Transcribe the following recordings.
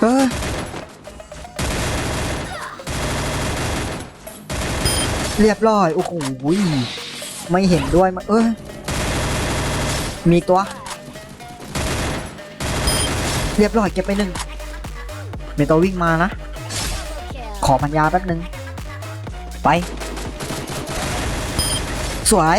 เฮ้ยเรียบร้อย โอ้โหไม่เห็นด้วยมันเอ้ยมีตัว เรียบร้อยเก็บไปหนึ่งมีตัววิ่งมานะ ขอพัญญาแป๊บหนึ่งไป สวย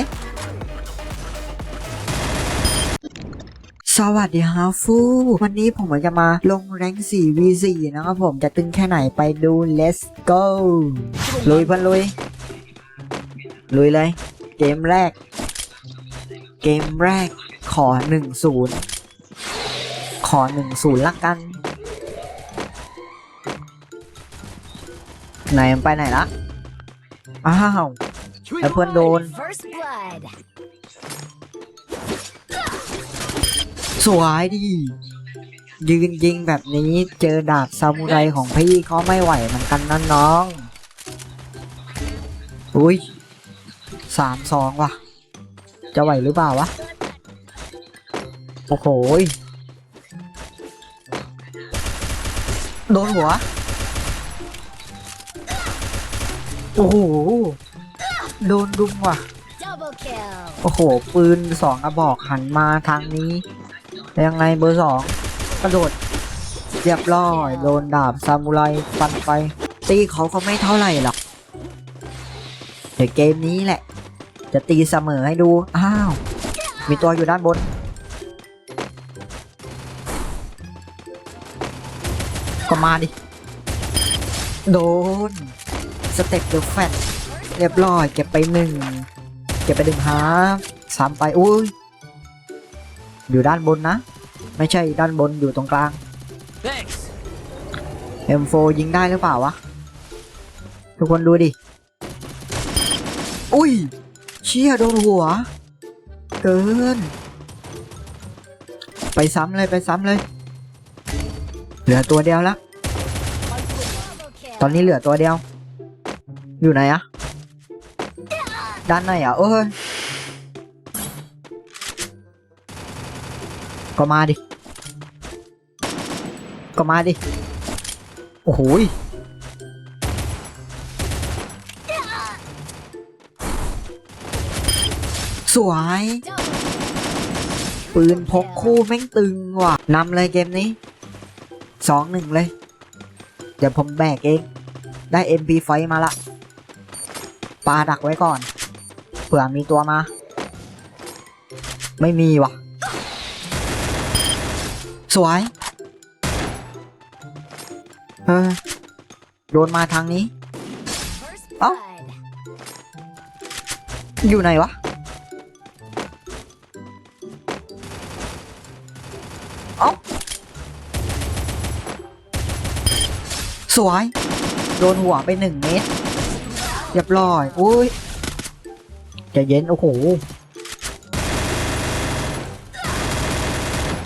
สวัสดีฮาฟูวันนี้ผมจะมาลงแรง 4v4 นะครับผมจะตึงแค่ไหนไปดู let's go ลุยพันลุย ลุยเลย เกมแรก เกมแรกขอ 1-0 ขอ 1-0ละกัน ไหนมันไปไหนละอ้าวแล้วเพื่อนโดน วยดิยืนยิงแบบนี้เจอดาบซามูไรของพี่เขาไม่ไหวเหมือนกันนะน้องอุ้ยสามสองว่ะ จะไหวหรือเปล่าวะ โอ้โหยโดนหัว โอ้โห โดนดุมว่ะ โอ้โห ปืนสองกระบอกหันมาทางนี้ ยังไงเบอร์สองกระโดดเรียบร้อยโดนดาบซามูไรฟันไปตีเขาก็ไม่เท่าไหร่หรอกเดี๋ยวเกมนี้แหละ จะตีเสมอให้ดู อ้าว มีตัวอยู่ด้านบน ก็มาดิ โดน สเต็ปเดือะแฟตเรียบร้อย เก็บไปหนึ่ง เก็บไปหนึ่งฮาสามไป อุ้ย อยู่ด้านบนนะ ไม่ใช่ด้านบนอยู่ตรงกลาง M4 ยิงได้หรือเปล่าวะ ทุกคนดูดิ อุ้ย เชี่ยโดนหัว เกิน ไปซ้ำเลยไปซ้ำเลย เหลือตัวเดียวล้ว Double kill. ตอนนี้เหลือตัวเดียว อยู่ไหนอะด้านในอะเอ้ย ก็มาดิ ก็มาดิ โอ้โหสวย ปืนพกคู่แม่งตึงว่ะนำเลยเกมนี้สองหนึ่งเลย เดี๋ยวผมแบกเอง ได้ MP ไฟมาละปาดักไว้ก่อน เผื่อมีตัวมา ไม่มีว่ะ สวยเออโดนมาทางนี้ First Oh. blood. อยู่ไหนวะ เอ้า สวย โดนหัวไปหนึ่งเมตรเรียบร้อยอุ้ยใจะเย็น โอ้โห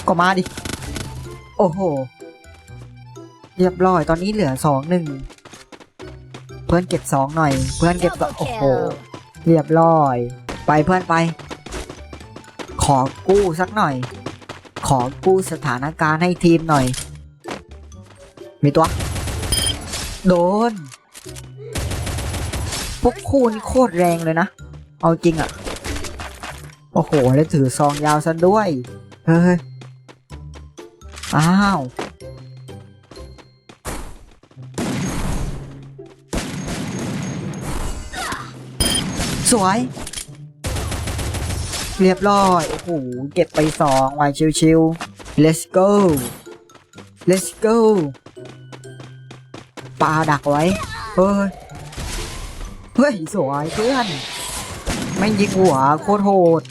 ก็มาดิ โอ้โห เรียบร้อยตอนนี้เหลือสองหนึ่ง เพื่อนเก็บสองหน่อย เพื่อนเก็บสอง Double โอ้โห kill. เรียบร้อย ไปเพื่อนไป ขอกู้สักหน่อย ขอกู้สถานการณ์ให้ทีมหน่อย มีตัว โดน พวกคู่นี่โคตรแรงเลยนะ เอาจริงอะ่ะ โอ้โห แล้วถือซองยาวซะด้วย เฮ้ย อ้าว สวย เรียบร้อย โอ้โห เก็บไปสองไว้ชิวๆ let's go let's go ปาดักไว้ เฮ้ย เฮ้ย สวยเพื่อน ไม่ยิงหัวโคตรโหด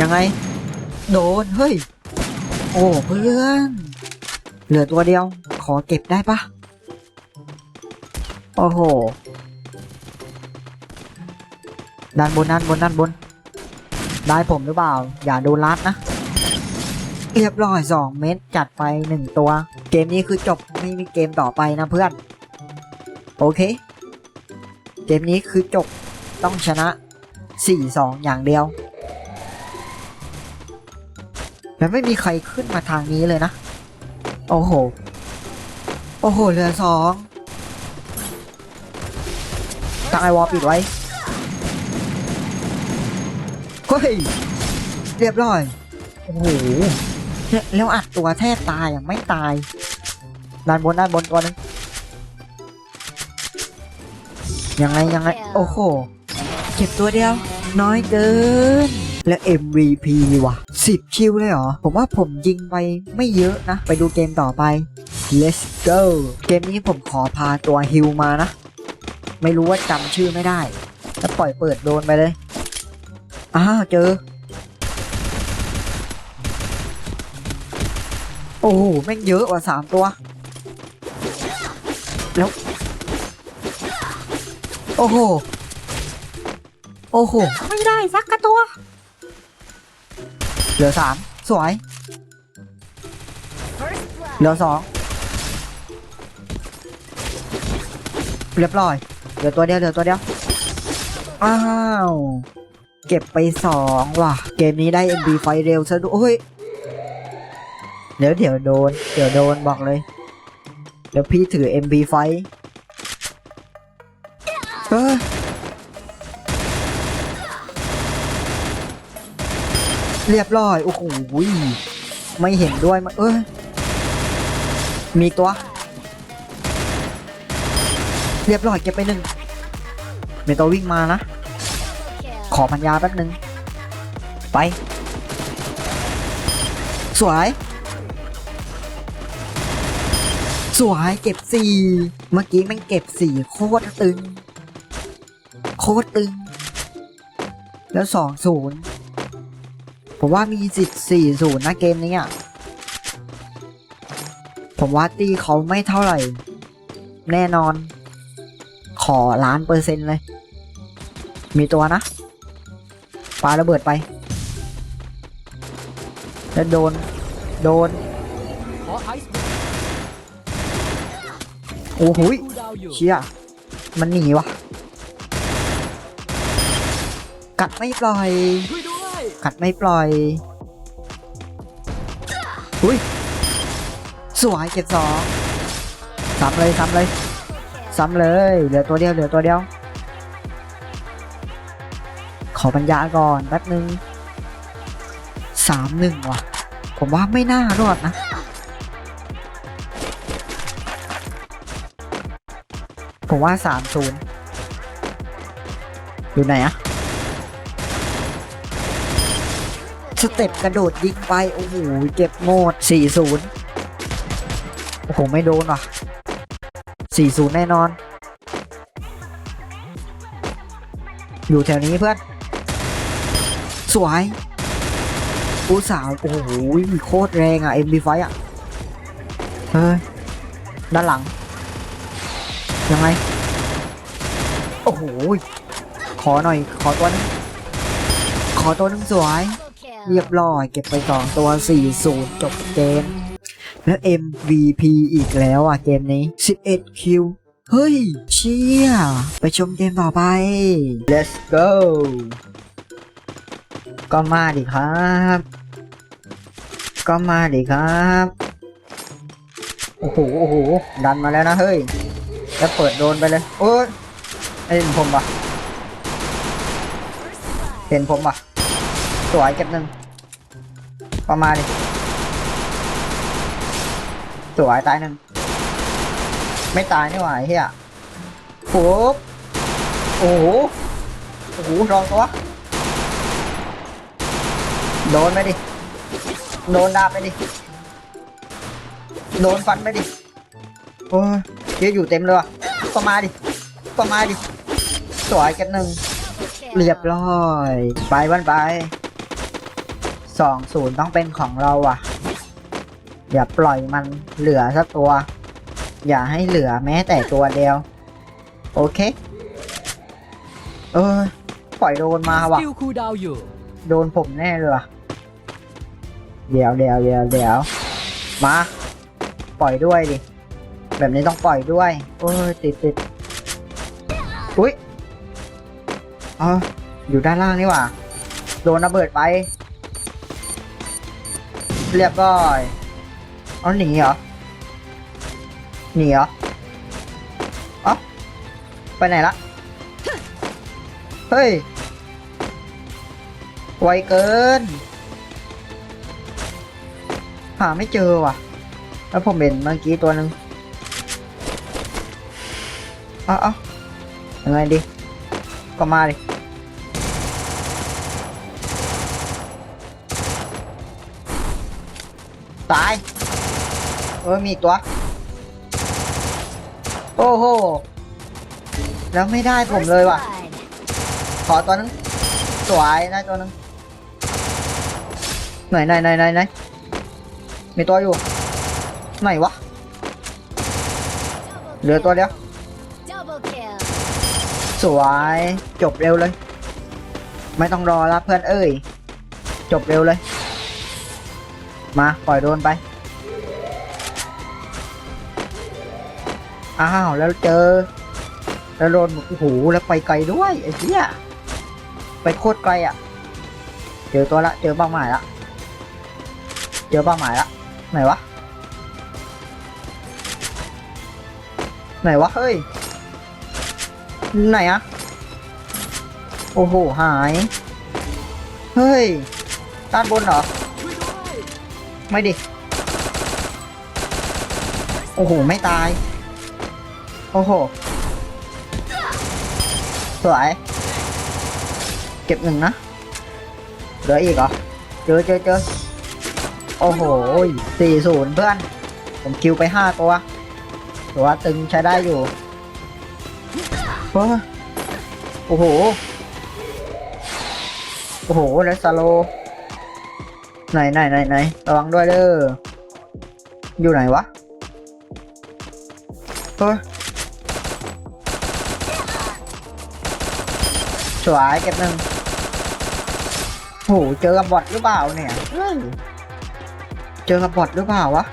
ยังไง โดน เฮ้ย โอ้เพื่อน เหลือตัวเดียว ขอเก็บได้ปะโอ้โหด้านบนด้านบนด้านบน ได้ผมหรือเปล่า อย่าโดนลัดนะ เรียบร้อยสองเม็ดจัดไปหนึ่งตัว เกมนี้คือจบไม่มีเกมต่อไปนะเพื่อน โอเค เกมนี้คือจบต้องชนะ 4-2 อย่างเดียว แล้วไม่มีใครขึ้นมาทางนี้เลยนะ โอ้โห โอ้โหเหลือสองตั้งไอวอลปิดไว้ เฮ้ย เรียบร้อย โอ้โหเนี่ยแล้วอัดตัวแทบตายอะไม่ตาย ด้านบนด้านบนตัวหนึงยังไงยังไง โอ้โห เก็บตัวเดียว น้อยเกิน และ MVP ว่ะ 10 คิวเลยเหรอ ผมว่าผมยิงไปไม่เยอะนะ ไปดูเกมต่อไป let's go เกมนี้ผมขอพาตัวฮิวมานะ ไม่รู้ว่าจำชื่อไม่ได้แล้วปล่อยเปิดโดนไปเลยอ้าวเจอ โอ้โหแม่งเยอะกว่า3ตัว แล้ว โอ้โห โอ้โห ไม่ได้สักกระตัว เหลือสามสวย เหลือสองเรียบร้อย เหลือตัวเดียว เหลือตัวเดียว อ้าว เก็บไปสองว่ะ เกมนี้ได้ MB ไฟเร็วซะด้วยโอ้ยเดี๋ยวเดี๋ยวโดน เดี๋ยวโดนบอกเลย เดี๋ยวพี่ถือ MB ไฟ เรียบร้อย โอ้โหไม่เห็นด้วยมาเอ้ยมีตัว เรียบร้อยเก็บไปหนึ่งเมตัววิ่งมานะ ขอพัญญาแป๊บนึง ไป สวย สวยเก็บสี่เมื่อกี้ม่งเก็บสี่โคตรตึง โคตรตึง แล้วสองศูนย์ ผมว่ามีสิทธิ์สี่ศูนย์นะเกมนี้อะ ผมว่าตีเขาไม่เท่าไหร่ แน่นอน ขอล้านเปอร์เซ็นต์เลย มีตัวนะปาระเบิดไป แล้วโดน โดน โอ้โหเชี่ย มันหนีวะ กัดไม่ปล่อย ช่วยด้วยกัดไม่ปล่อย อุ้ย สวยเก็บสองซ้ำเลยซ้ำเลยซ้ำเลย เหลือตัวเดียวเหลือตัวเดียว ขอปัญญาก่อนแป๊บนึงสามหนึ่งว่ะ ผมว่าไม่น่ารอดนะ ผมว่าสามศูนย์อยู่ไหนอะส เต็ปกระโดดยิงไป โอ้โห เก็บโมดสี่ศูนย์โอ้โห ไม่โดนว่ะสี่ศูนย์แน่นอน อยู่แถวนี้เพื่อน สวยอุตสาวโอ้โห โคตรแรงอะ MB5 อะ เฮ้ย ด้านหลัง ยังไง โอ้โห ขอหน่อย ขอตัวนึงขอตัวนึงสวย เรียบร้อย เก็บไปสองตัว 4-0 จบเกม แล้ว MVP อีกแล้วอะเกมนี้ 11 คิว เฮ้ย เชี่ย ไปชมเกมต่อไป let's go ก็มาดิครับ ก็มาดิครับ โอ้โห โอ้โห ดันมาแล้วนะเฮ้ย แล้วเปิดโดนไปเลย โอ้ยเห็นผมปะเห็นผมปะ สวยเก็บหนึ่งประมาณดิสวยตายหนึ่งไม่ตายนี่หว่าเฮียปุ๊บโอ้โหโอ้โหรองตัวโดนไปดิโดนดาบไปดิโดนฟันไปดิโอ้ยเยอะอยู่เต็มเลยว่ะก็มาณดิก็มาณดิสวยเก็บหนึ่งเรียบร้อย ไปบ้านไป สองศูนย์ต้องเป็นของเราอะ อย่าปล่อยมันเหลือสักตัว อย่าให้เหลือแม้แต่ตัวเดียว โอเค เออ ปล่อยโดนมาสว่ะกิลคูลดาวน์อยู่ โดนผมแน่เลยว่ะ เดี๋ยวเดี๋ยวเดี๋ยวเดี๋ยวมา ปล่อยด้วยดิ แบบนี้ต้องปล่อยด้วย โอ้ยติดติดอุ้ยอ๋ออยู่ด้านล่างนี่หว่า โดนระเบิดไป เรียบร้อยเอาหนีเหรอ หนีเหรอเอ๋อไปไหนละ เฮ้ย ไวเกิน หาไม่เจอว่ะ แล้วผมเห็นเมื่อกี้ตัวหนึ่งเอ้าเอ้ายังไงดี ก็มาดิ ตาย เออมีอีกตัว โอ้โห แล้วไม่ได้ผมเลยว่ะ ขอตัวนึง สวยได้ตัวนึง ไหนไหนไหนไหนไหนมีตัวอยู่ ไหนวะ เหลือตัวเดียว สวย จบเร็วเลย ไม่ต้องรอแล้วเพื่อนเอ้ย จบเร็วเลย มาปล่อยโดนไป อ้าวแล้วเจอ แล้วโดนโอ้โหแล้วไปไกลด้วยไอ้เหี้ยไปโคตรไกลอะ เจอตัวละ เจอเป้าหมายละ เจอเป้าหมายละ ไหนวะ ไหนวะ เฮ้ย ไหนอะโอ้โห หาย เฮ้ยด้านบนเหรอ ไม่ดิ โอ้โห ไม่ตาย โอ้โห สวย เก็บหนึ่งนะ เหลืออีกเหรอ เจอเจอเจอโอ้โหสี่ศูนย์เพื่อน ผมคิวไปห้าตัวถือว่าตึงใช้ได้อยู่ โอ้โห โอ้โห แล้วสโล ไหนไหนไหนไหนระวังด้วยเด้ออยู่ไหนวะเฮ้ยสวยเก็บหนึ่งโหเจอกับบอทหรือเปล่าเนี่ยเฮ้ยเจอกับบอทหรือเปล่าวะ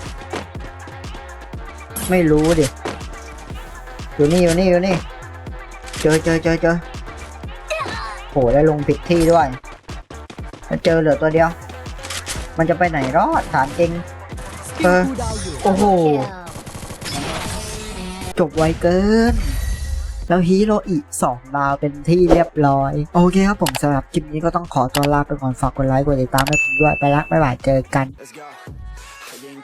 ไม่รู้ดิ อยู่นี่อยู่นี่อยู่นี่ เจอเจอเจอเจอโหได้ลงผิดที่ด้วยแล้วเจอเหลือตัวเดียว มันจะไปไหนรอดถามจริง Still Uh, cool down you. โอ้โห Kill. จบไวเกิน แล้วฮีโร่อีกสองดาวเป็นที่เรียบร้อย โอเคครับผมสำหรับคลิปนี้ก็ต้องขอตัวลาไปก่อนฝากกดไลค์กดติดตามให้ผมด้วยไปละบ๊ายบายเจอกัน